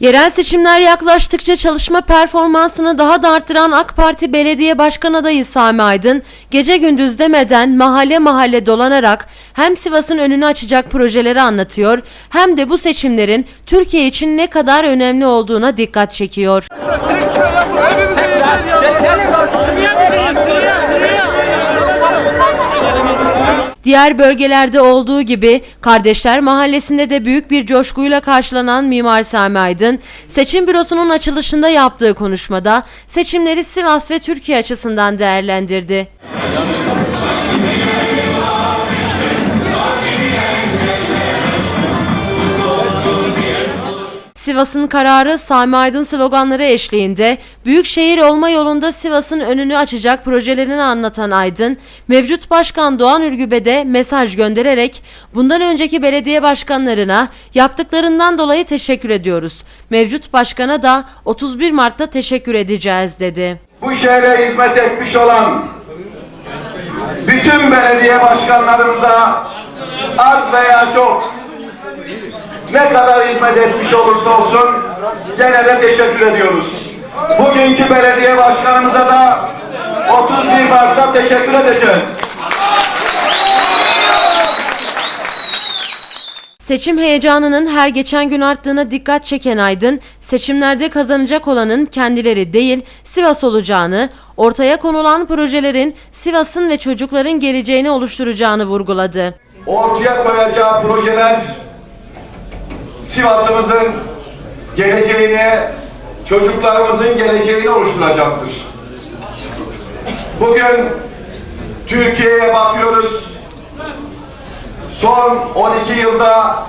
Yerel seçimler yaklaştıkça çalışma performansını daha da arttıran AK Parti Belediye Başkan adayı Sami Aydın, gece gündüz demeden mahalle mahalle dolanarak hem Sivas'ın önünü açacak projeleri anlatıyor, hem de bu seçimlerin Türkiye için ne kadar önemli olduğuna dikkat çekiyor. Diğer bölgelerde olduğu gibi Kardeşler Mahallesi'nde de büyük bir coşkuyla karşılanan Mimar Sami Aydın, seçim bürosunun açılışında yaptığı konuşmada seçimleri Sivas ve Türkiye açısından değerlendirdi. Sivas'ın kararı Sami Aydın sloganları eşliğinde büyükşehir olma yolunda Sivas'ın önünü açacak projelerini anlatan Aydın, mevcut başkan Doğan Ürgüp'e de mesaj göndererek bundan önceki belediye başkanlarına yaptıklarından dolayı teşekkür ediyoruz. Mevcut başkana da 31 Mart'ta teşekkür edeceğiz dedi. bu şehre hizmet etmiş olan bütün belediye başkanlarımıza az veya çok ne kadar hizmet etmiş olursa olsun gene de teşekkür ediyoruz. Bugünkü belediye başkanımıza da 31 Mart'ta teşekkür edeceğiz. Seçim heyecanının her geçen gün arttığına dikkat çeken Aydın, seçimlerde kazanacak olanın kendileri değil Sivas olacağını, ortaya konulan projelerin Sivas'ın ve çocukların geleceğini oluşturacağını vurguladı. ortaya koyacağı projeler Sivas'ımızın geleceğini, çocuklarımızın geleceğini oluşturacaktır. Bugün Türkiye'ye bakıyoruz. Son 12 yılda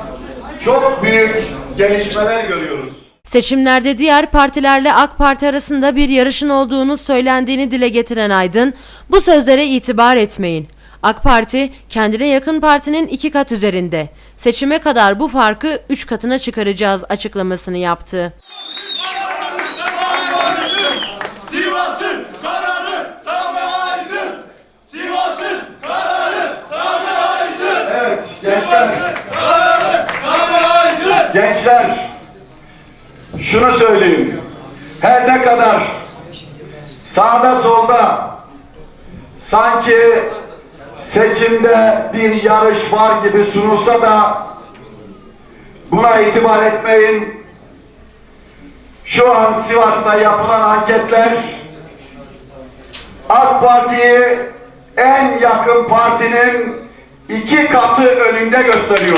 çok büyük gelişmeler görüyoruz. Seçimlerde diğer partilerle AK Parti arasında bir yarışın olduğunu söylendiğini dile getiren Aydın, bu sözlere itibar etmeyin. AK Parti kendine yakın partinin iki kat üzerinde. Seçime kadar bu farkı üç katına çıkaracağız açıklamasını yaptı. Gençler şunu söyleyeyim. Her ne kadar sağda solda sanki seçimde bir yarış var gibi sunulsa da buna itibar etmeyin. Şu an Sivas'ta yapılan anketler AK Parti'yi en yakın partinin iki katı önünde gösteriyor.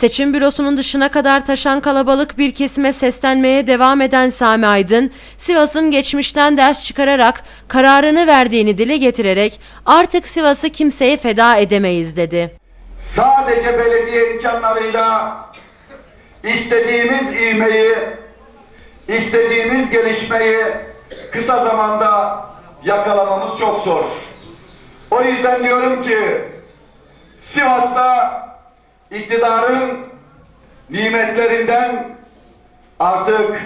Seçim bürosunun dışına kadar taşan kalabalık bir kesime seslenmeye devam eden Sami Aydın, Sivas'ın geçmişten ders çıkararak kararını verdiğini dile getirerek artık Sivas'ı kimseye feda edemeyiz dedi. sadece belediye imkanlarıyla istediğimiz ivmeyi, istediğimiz gelişmeyi kısa zamanda yakalamamız çok zor. O yüzden diyorum ki Sivas'ta iktidarın nimetlerinden artık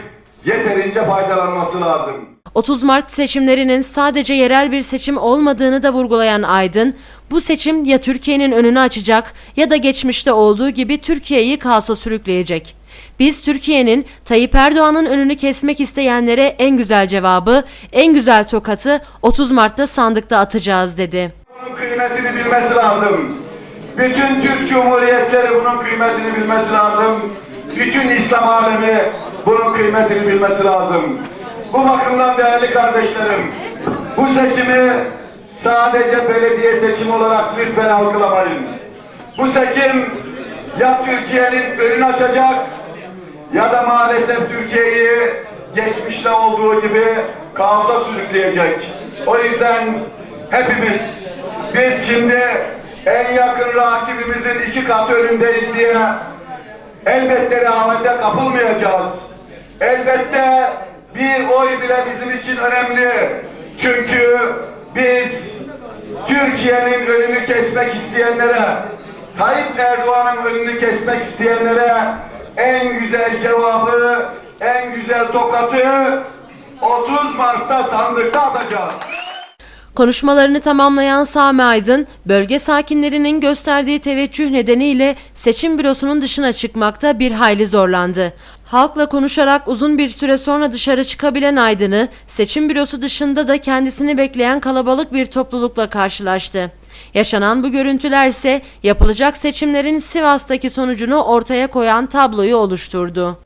yeterince faydalanması lazım. 30 Mart seçimlerinin sadece yerel bir seçim olmadığını da vurgulayan Aydın, bu seçim ya Türkiye'nin önünü açacak ya da geçmişte olduğu gibi Türkiye'yi kaosa sürükleyecek. Biz Türkiye'nin Tayyip Erdoğan'ın önünü kesmek isteyenlere en güzel cevabı, en güzel tokatı 30 Mart'ta sandıkta atacağız dedi. Bunun kıymetini bilmesi lazım. Bütün Türk Cumhuriyetleri bunun kıymetini bilmesi lazım. Bütün İslam alemi bunun kıymetini bilmesi lazım. Bu bakımdan değerli kardeşlerim, bu seçimi sadece belediye seçimi olarak lütfen algılamayın. Bu seçim ya Türkiye'nin önünü açacak ya da maalesef Türkiye'yi geçmişte olduğu gibi kaosa sürükleyecek. O yüzden hepimiz biz şimdi en yakın rakibimizin iki katı önündeyiz diye elbette rehavete kapılmayacağız. Elbette bir oy bile bizim için önemli. Çünkü biz Türkiye'nin önünü kesmek isteyenlere, Tayyip Erdoğan'ın önünü kesmek isteyenlere en güzel cevabı, en güzel tokatı 30 Mart'ta sandıkta atacağız. Konuşmalarını tamamlayan Sami Aydın, bölge sakinlerinin gösterdiği teveccüh nedeniyle seçim bürosunun dışına çıkmakta bir hayli zorlandı. Halkla konuşarak uzun bir süre sonra dışarı çıkabilen Aydın'ı, seçim bürosu dışında da kendisini bekleyen kalabalık bir toplulukla karşılaştı. Yaşanan bu görüntüler ise yapılacak seçimlerin Sivas'taki sonucunu ortaya koyan tabloyu oluşturdu.